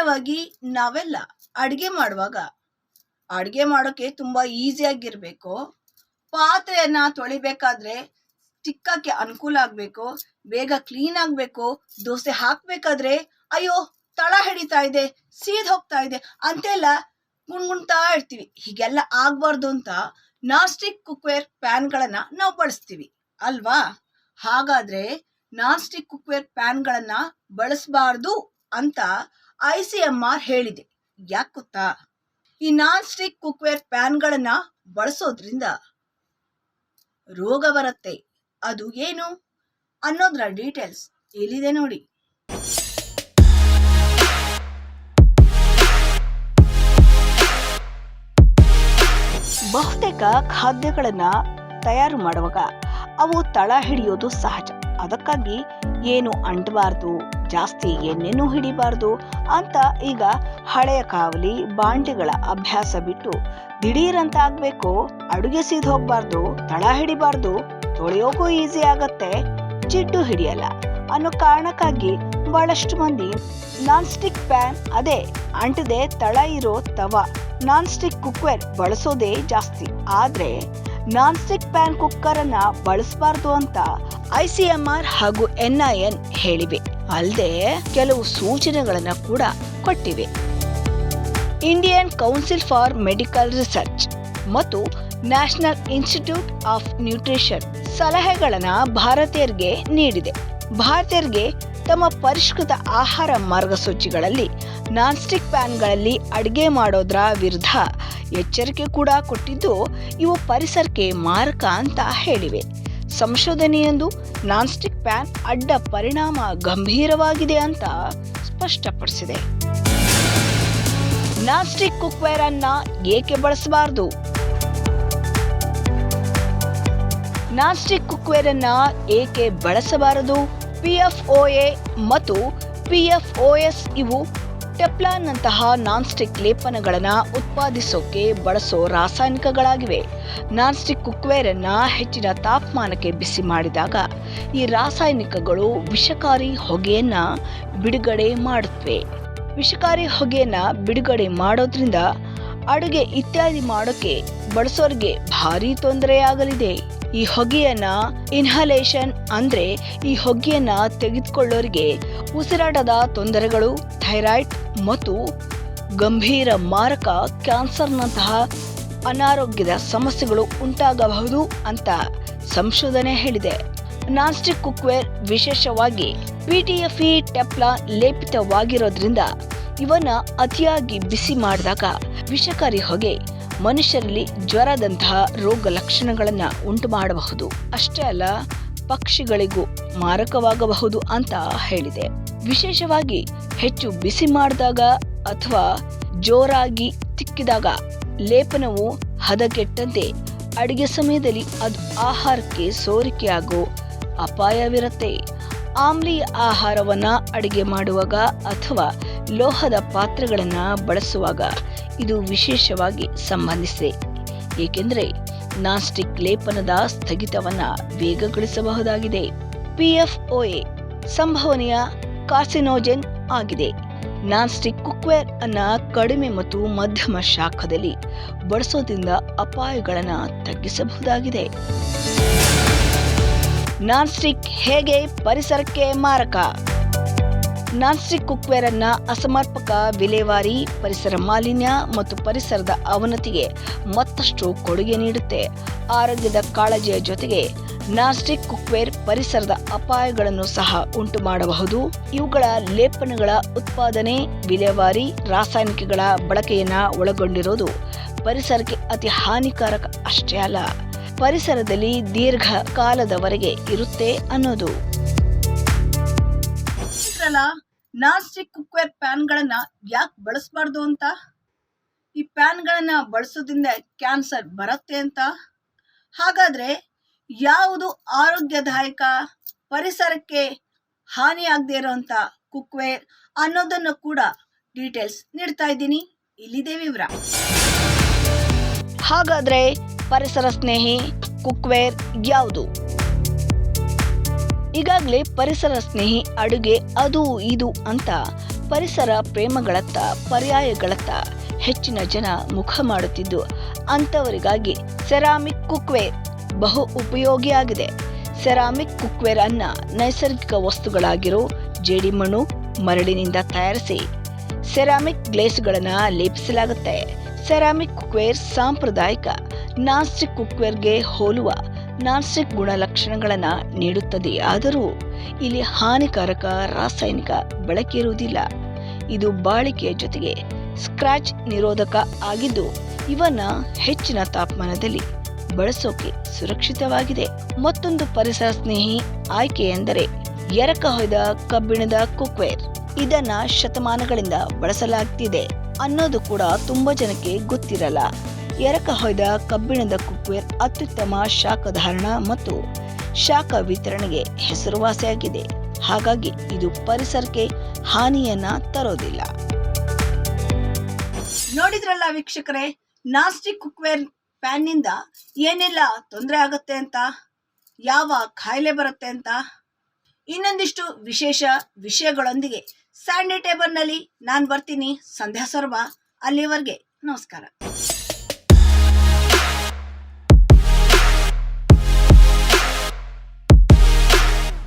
ವಿಶೇಷವಾಗಿ ನಾವೆಲ್ಲ ಅಡುಗೆ ಮಾಡುವಾಗ, ಅಡುಗೆ ಮಾಡೋಕ್ಕೆ ತುಂಬ ಈಸಿಯಾಗಿರಬೇಕು ಪಾತ್ರೆಯನ್ನ ತೊಳಿಬೇಕಾದ್ರೆ ಚಿಕ್ಕಕ್ಕೆ ಅನುಕೂಲ ಆಗಬೇಕು, ಬೇಗ ಕ್ಲೀನ್ ಆಗಬೇಕು, ದೋಸೆ ಹಾಕಬೇಕಾದ್ರೆ ಅಯ್ಯೋ, ತಳ ಹಿಡಿತಾ ಇದೆ, ಸೀದ್ ಹೋಗ್ತಾ ಇದೆ ಅಂತೆಲ್ಲ ಗುಣ್ಗುಣ್ತಾ ಇರ್ತೀವಿ. ಹೀಗೆಲ್ಲ ಆಗಬಾರ್ದು ಅಂತ ನಾನ್ ಸ್ಟಿಕ್ ಕುಕ್ವೇರ್ ಪ್ಯಾನ್ಗಳನ್ನು ನಾವು ಬಳಸ್ತೀವಿ, ಅಲ್ವಾ? ಹಾಗಾದ್ರೆ ನಾನ್ ಸ್ಟಿಕ್ ಕುಕ್ವೇರ್ ಪ್ಯಾನ್ಗಳನ್ನ ಬಳಸಬಾರ್ದು ಅಂತ ಐ ಸಿ ಎಂ ಆರ್ ಹೇಳಿದೆ. ಯಾಕೆ ಗೊತ್ತಾ? ಈ ನಾನ್ ಸ್ಟಿಕ್ ಕುಕ್ವೇರ್ ಪ್ಯಾನ್ಗಳನ್ನ ಬಳಸೋದ್ರಿಂದ ರೋಗ ಬರುತ್ತೆ. ಅದು ಏನು? ಅನ್ನೋದ್ರ ಡೀಟೇಲ್ಸ್ ಇಲ್ಲಿದೆ ನೋಡಿ. ಬಹುತೇಕ ಖಾದ್ಯಗಳನ್ನ ತಯಾರು ಮಾಡುವಾಗ ಅವು ತಳ ಹಿಡಿಯೋದು ಸಹಜ. ಅದಕ್ಕಾಗಿ ಏನು ಅಂಟಬಾರ್ದು, ಜಾಸ್ತಿ ಎಣ್ಣೆನೂ ಹಿಡಿಬಾರ್ದು ಅಂತ ಈಗ ಹಳೆಯ ಕಾವಲಿ ಬಾಂಡೆಗಳ ಅಭ್ಯಾಸ ಬಿಟ್ಟು ದಿಢೀರಂತ ಆಗಬೇಕು ಅಡುಗೆ ಸೀದ್ ಹೋಗ್ಬಾರ್ದು, ತಳ ಹಿಡಿಬಾರ್ದು ತೊಳೆಯೋಕೂ ಈಸಿ ಆಗತ್ತೆ ಜಿಡ್ಡು ಹಿಡಿಯಲ್ಲ ಅನ್ನೋ ಕಾರಣಕ್ಕಾಗಿ ಬಹಳಷ್ಟು ಮಂದಿ ನಾನ್ ಸ್ಟಿಕ್ ಪ್ಯಾನ್ ಅದೇ ಅಂಟದೆ ತಳ ಇರೋ ತವ ನಾನ್ ಸ್ಟಿಕ್ ಕುಕ್ವೇರ್ ಬಳಸೋದೇ ಜಾಸ್ತಿ. ಆದ್ರೆ ನಾನ್ ಸ್ಟಿಕ್ ಪ್ಯಾನ್ ಕುಕ್ಕರ್ ಅನ್ನ ಬಳಸಬಾರ್ದು ಅಂತ ಐಸಿಎಂಆರ್ ಹಾಗೂ ಎನ್ಐಎನ್ ಹೇಳಿವೆ. ಅಲ್ಲದೆ ಕೆಲವು ಸೂಚನೆಗಳನ್ನು ಕೂಡ ಕೊಟ್ಟಿವೆ. Indian Council for Medical Research ಮತ್ತು ನ್ಯಾಷನಲ್ ಇನ್ಸ್ಟಿಟ್ಯೂಟ್ ಆಫ್ ನ್ಯೂಟ್ರಿಷನ್ ಸಲಹೆಗಳನ್ನು ಭಾರತೀಯರಿಗೆ ನೀಡಿದೆ. ಭಾರತೀಯರಿಗೆ ತಮ್ಮ ಪರಿಷ್ಕೃತ ಆಹಾರ ಮಾರ್ಗಸೂಚಿಗಳಲ್ಲಿ ನಾನ್ಸ್ಟಿಕ್ ಪ್ಯಾನ್ಗಳಲ್ಲಿ ಅಡುಗೆ ಮಾಡೋದ್ರ ವಿರುದ್ಧ ಎಚ್ಚರಿಕೆ ಕೂಡ ಕೊಟ್ಟಿದ್ದು ಇವು ಪರಿಸರಕ್ಕೆ ಮಾರಕ ಅಂತ ಹೇಳಿವೆ. ಸಂಶೋಧನೆಯೊಂದು ನಾನ್ಸ್ಟಿಕ್ ಪ್ಯಾನ್ ಅಡ್ಡ ಪರಿಣಾಮ ಗಂಭೀರವಾಗಿದೆ ಅಂತ ಸ್ಪಷ್ಟಪಡಿಸಿದೆ. ನಾನ್ಸ್ಟಿಕ್ ಕುಕ್ವೇರ್ ಅನ್ನ ಏಕೆ ಬಳಸಬಾರದು? ನಾನ್ಸ್ಟಿಕ್ ಕುಕ್ವೇರ್ ಅನ್ನ ಏಕೆ ಬಳಸಬಾರದು? ಪಿಎಫ್ಒಎ ಮತ್ತು ಪಿಎಫ್ಒಎಸ್ ಇವು ಟೆಪ್ಲಾನ್ನಂತಹ ನಾನ್ಸ್ಟಿಕ್ ನಾನ್ ಸ್ಟಿಕ್ ಲೇಪನಗಳನ್ನ ಉತ್ಪಾದಿಸೋಕೆ ಬಳಸೋ ರಾಸಾಯನಿಕಗಳಾಗಿವೆ. ನಾನ್ ಸ್ಟಿಕ್ ಕುಕ್ವೇರ್ ಹೆಚ್ಚಿನ ತಾಪಮಾನಕ್ಕೆ ಬಿಸಿ ಮಾಡಿದಾಗ ಈ ರಾಸಾಯನಿಕಗಳು ವಿಷಕಾರಿ ಹೊಗೆಯನ್ನು ಬಿಡುಗಡೆ ಮಾಡುತ್ತವೆ ವಿಷಕಾರಿ ಹೊಗೆಯನ್ನು ಬಿಡುಗಡೆ ಮಾಡೋದ್ರಿಂದ ಅಡುಗೆ ಇತ್ಯಾದಿ ಮಾಡೋಕೆ ಬಳಸೋರಿಗೆ ಭಾರೀ ತೊಂದರೆಯಾಗಲಿದೆ. ಈ ಹೊಗೆಯನ್ನ ಇನ್ಹಲೇಷನ್ ಅಂದ್ರೆ ಈ ಹೊಗೆಯನ್ನ ತೆಗೆದುಕೊಳ್ಳೋರಿಗೆ ಉಸಿರಾಟದ ತೊಂದರೆಗಳು ಥೈರಾಯ್ಡ್ ಮತ್ತು ಗಂಭೀರ ಮಾರಕ ಕ್ಯಾನ್ಸರ್ನಂತಹ ಅನಾರೋಗ್ಯದ ಸಮಸ್ಯೆಗಳು ಉಂಟಾಗಬಹುದು ಅಂತ ಸಂಶೋಧನೆ ಹೇಳಿದೆ. ನಾನ್ಸ್ಟಿಕ್ ಕುಕ್ವೇರ್ ವಿಶೇಷವಾಗಿ ಪಿಟಿಎಫ್ಇ ಟೆಪ್ಲಾ ಲೇಪಿತವಾಗಿರೋದ್ರಿಂದ ಇವನ್ನ ಅತಿಯಾಗಿ ಬಿಸಿ ಮಾಡಿದಾಗ ವಿಷಕಾರಿ ಹೊಗೆ ಮನುಷ್ಯರಲ್ಲಿ ಜ್ವರದಂತಹ ರೋಗ ಲಕ್ಷಣಗಳನ್ನು ಉಂಟು ಮಾಡಬಹುದು ಅಷ್ಟೇ ಅಲ್ಲ, ಪಕ್ಷಿಗಳಿಗೂ ಮಾರಕವಾಗಬಹುದು ಅಂತ ಹೇಳಿದೆ. ವಿಶೇಷವಾಗಿ ಹೆಚ್ಚು ಬಿಸಿ ಮಾಡಿದಾಗ ಅಥವಾ ಜೋರಾಗಿ ತಿಕ್ಕಿದಾಗ ಲೇಪನವು ಹದಗೆಟ್ಟಂತೆ ಅಡಿಗೆ ಸಮಯದಲ್ಲಿ ಅದು ಆಹಾರಕ್ಕೆ ಸೋರಿಕೆಯಾಗೋ ಅಪಾಯವಿರುತ್ತೆ. ಆಮ್ಲೀಯ ಆಹಾರವನ್ನ ಅಡಿಗೆ ಮಾಡುವಾಗ ಅಥವಾ ಲೋಹದ ಪಾತ್ರೆಗಳನ್ನು ಬಳಸುವಾಗ ಇದು ವಿಶೇಷವಾಗಿ ಸಂಬಂಧಿಸಿದೆ. ಏಕೆಂದರೆ ನಾಸ್ಟಿಕ್ ಲೇಪನದ ಸ್ಥಗಿತವನ್ನು ವೇಗಗೊಳಿಸಬಹುದಾಗಿದೆ. ಪಿಎಫ್ಒಎ ಸಂಭವನೀಯ ಕಾರ್ಸಿನೋಜೆನ್ ಆಗಿದೆ. ನಾನ್ಸ್ಟಿಕ್ ಕುಕ್ವೇರ್ ಅನ್ನು ಕಡಿಮೆ ಮತ್ತು ಮಧ್ಯಮ ಶಾಖದಲ್ಲಿ ಬಳಸೋದ್ರಿಂದ ಅಪಾಯಗಳನ್ನು ತಗ್ಗಿಸಬಹುದಾಗಿದೆ. ನಾನ್ಸ್ಟಿಕ್ ಹೇಗೆ ಪರಿಸರಕ್ಕೆ ಮಾರಕ? ನಾನ್ಸ್ಟಿಕ್ ಕುಕ್ವೇರ್ ಅನ್ನ ಅಸಮರ್ಪಕ ವಿಲೇವಾರಿ, ಪರಿಸರ ಮಾಲಿನ್ಯ ಮತ್ತು ಪರಿಸರದ ಅವನತಿಗೆ ಮತ್ತಷ್ಟು ಕೊಡುಗೆ ನೀಡುತ್ತೆ. ಆರೋಗ್ಯದ ಕಾಳಜಿಯ ಜೊತೆಗೆ ನಾನ್ಸ್ಟಿಕ್ ಕುಕ್ವೇರ್ ಪರಿಸರದ ಅಪಾಯಗಳನ್ನು ಸಹ ಉಂಟು ಮಾಡಬಹುದು ಇವುಗಳ ಲೇಪನಗಳ ಉತ್ಪಾದನೆ, ವಿಲೇವಾರಿ, ರಾಸಾಯನಿಕಗಳ ಬಳಕೆಯನ್ನ ಒಳಗೊಂಡಿರೋದು ಪರಿಸರಕ್ಕೆ ಅತಿ ಹಾನಿಕಾರಕ ಅಷ್ಟೇ ಅಲ್ಲ, ಪರಿಸರದಲ್ಲಿ ದೀರ್ಘ ಕಾಲದವರೆಗೆ ಇರುತ್ತೆ ಅನ್ನೋದು. ನಾನ್ ಸ್ಟಿಕ್ ಕುಕ್ವೇರ್ ಪ್ಯಾನ್ಗಳನ್ನ ಯಾಕೆ ಬಳಸಬಾರ್ದು ಅಂತ? ಈ ಪ್ಯಾನ್ಗಳನ್ನ ಬಳಸೋದ್ರಿಂದ ಕ್ಯಾನ್ಸರ್ ಬರುತ್ತೆ ಅಂತ? ಹಾಗಾದ್ರೆ ಯಾವುದು ಆರೋಗ್ಯದಾಯಕ, ಪರಿಸರಕ್ಕೆ ಹಾನಿಯಾಗದೇ ಇರೋಂಥ ಕುಕ್ವೇರ್ ಅನ್ನೋದನ್ನು ಕೂಡ ಡೀಟೇಲ್ಸ್ ನೀಡ್ತಾ ಇದ್ದೀನಿ. ಇಲ್ಲಿದೆ ವಿವರ. ಹಾಗಾದ್ರೆ ಪರಿಸರ ಸ್ನೇಹಿ ಕುಕ್ವೇರ್ ಯಾವುದು? ಈಗಾಗಲೇ ಪರಿಸರ ಸ್ನೇಹಿ, ಅಡುಗೆ ಅದು ಇದು ಅಂತ ಪರಿಸರ ಪ್ರೇಮಗಳತ್ತ, ಪರ್ಯಾಯಗಳತ್ತ ಹೆಚ್ಚಿನ ಜನ ಮುಖ ಮಾಡುತ್ತಿದ್ದು, ಅಂಥವರಿಗಾಗಿ ಸೆರಾಮಿಕ್ ಕುಕ್ವೇರ್ ಬಹು ಉಪಯೋಗಿಯಾಗಿದೆ. ಸೆರಾಮಿಕ್ ಕುಕ್ವೇರ್ ಅನ್ನ ನೈಸರ್ಗಿಕ ವಸ್ತುಗಳಾಗಿರೋ ಜೇಡಿಮಣ್ಣು ಮರಳಿನಿಂದ ತಯಾರಿಸಿ ಸೆರಾಮಿಕ್ ಗ್ಲೇಸ್ಗಳನ್ನು ಲೇಪಿಸಲಾಗುತ್ತೆ. ಸೆರಾಮಿಕ್ ಕುಕ್ವೇರ್ ಸಾಂಪ್ರದಾಯಿಕ ನಾಸ್ಟಿಕ್ ಕುಕ್ವೇರ್ಗೆ ಹೋಲುವ ನಾನ್ಸ್ಟಿಕ್ ಗುಣಲಕ್ಷಣಗಳನ್ನು ನೀಡುತ್ತದೆ. ಆದರೂ ಇಲ್ಲಿ ಹಾನಿಕಾರಕ ರಾಸಾಯನಿಕ ಬಳಕೆಯಿರುವುದಿಲ್ಲ ಇದು ಬಾಳಿಕೆಯ ಜೊತೆಗೆ ಸ್ಕ್ರಾಚ್ ನಿರೋಧಕ ಆಗಿದ್ದು, ಇವನ್ನ ಹೆಚ್ಚಿನ ತಾಪಮಾನದಲ್ಲಿ ಬಳಸೋಕೆ ಸುರಕ್ಷಿತವಾಗಿದೆ. ಮತ್ತೊಂದು ಪರಿಸರ ಸ್ನೇಹಿ ಆಯ್ಕೆ ಎಂದರೆ ಎರಕ ಹೊಯ್ದ ಕಬ್ಬಿಣದ ಕುಕ್ವೇರ್. ಇದನ್ನ ಶತಮಾನಗಳಿಂದ ಬಳಸಲಾಗ್ತಿದೆ ಅನ್ನೋದು ಕೂಡ ತುಂಬಾ ಜನಕ್ಕೆ ಗೊತ್ತಿರಲ್ಲ. ಎರಕ ಹೊಯ್ದ ಕಬ್ಬಿಣದ ಕುಕ್ವೇರ್ ಅತ್ಯುತ್ತಮ ಶಾಖಧಾರಣ ಮತ್ತು ಶಾಖ ವಿತರಣೆಗೆ ಹೆಸರುವಾಸಿಯಾಗಿದೆ. ಹಾಗಾಗಿ ಇದು ಪರಿಸರಕ್ಕೆ ಹಾನಿಯನ್ನ ತರೋದಿಲ್ಲ. ನೋಡಿದ್ರಲ್ಲ ವೀಕ್ಷಕರೇ, ನಾಸ್ಟಿಕ್ ಕುಕ್ವೇರ್ ಪ್ಯಾನ್ನಿಂದ ಏನೆಲ್ಲ ತೊಂದರೆ ಆಗುತ್ತೆ ಅಂತ? ಯಾವ ಕಾಯಿಲೆ ಬರುತ್ತೆ ಅಂತ? ಇನ್ನೊಂದಿಷ್ಟು ವಿಶೇಷ ವಿಷಯಗಳೊಂದಿಗೆ ಸ್ಯಾಂಡಿ ಟೇಬಲ್ನಲ್ಲಿ ನಾನು ಬರ್ತೀನಿ. ಸಂಧ್ಯಾ ಸರ್ವ, ಅಲ್ಲಿವರೆಗೆ ನಮಸ್ಕಾರ.